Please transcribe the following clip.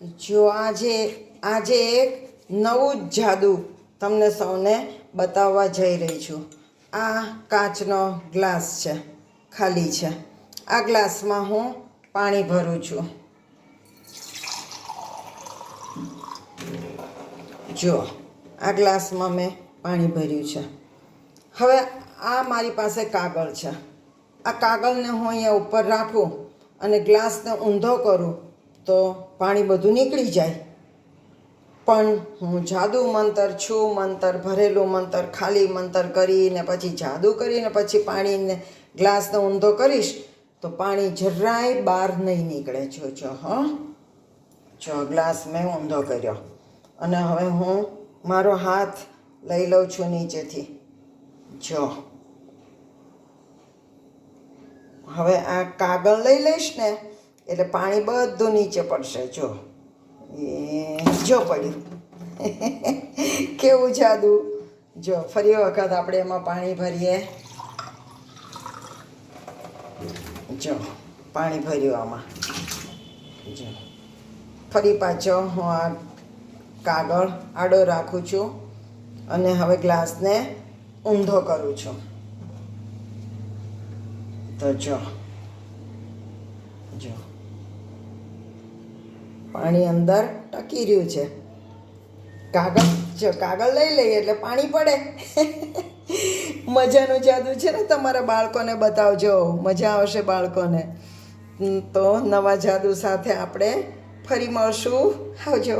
જો આજે આજે એક નવું જ જાદુ તમને સૌને બતાવવા જઈ રહી છું. આ કાચનો ગ્લાસ છે, ખાલી છે. આ ગ્લાસમાં હું પાણી ભરું છું. જો, આ ગ્લાસમાં મેં પાણી ભર્યું છે. હવે આ મારી પાસે કાગળ છે. આ કાગળને હું અહીંયા ઉપર રાખું અને ગ્લાસને ઊંધો કરું તો પાણી બધું નીકળી જાય. પણ હું જાદુ મંતર છું, મંતર ભરેલું મંતર ખાલી મંતર કરીને પછી જાદુ કરીને પછી પાણીને ગ્લાસને ઊંધો કરીશ, તો પાણી જરાય બહાર નહીં નીકળે. જોજો હં. જો, ગ્લાસ મેં ઊંધો કર્યો. અને હવે હું મારો હાથ લઈ લઉં છું નીચેથી. જો. હવે આ કાગળ લઈ લઈશ ને એટલે પાણી બધું નીચે પડશે, જો. એ, જો પડ્યું. કેવું જાદુ? જો, ફરી વખત આપણે એમાં પાણી ભરીએ. જો, પાણી ભર્યું આમાં. જો. ફરી પાછો હું આ કાગળ આડો રાખું છું અને હવે ગ્લાસને ઊંધો કરું છું. તો જો. જો. પાણી અંદર ટકી રહ્યું છે. કાગળ કાગળ લઈ લઈએ એટલે પાણી પડે. મજાનું જાદુ છે ને તમારા બાળકોને બતાવજો. મજા આવશે બાળકોને. તો નવા જાદુ સાથે આપણે ફરી મળશું. આવજો.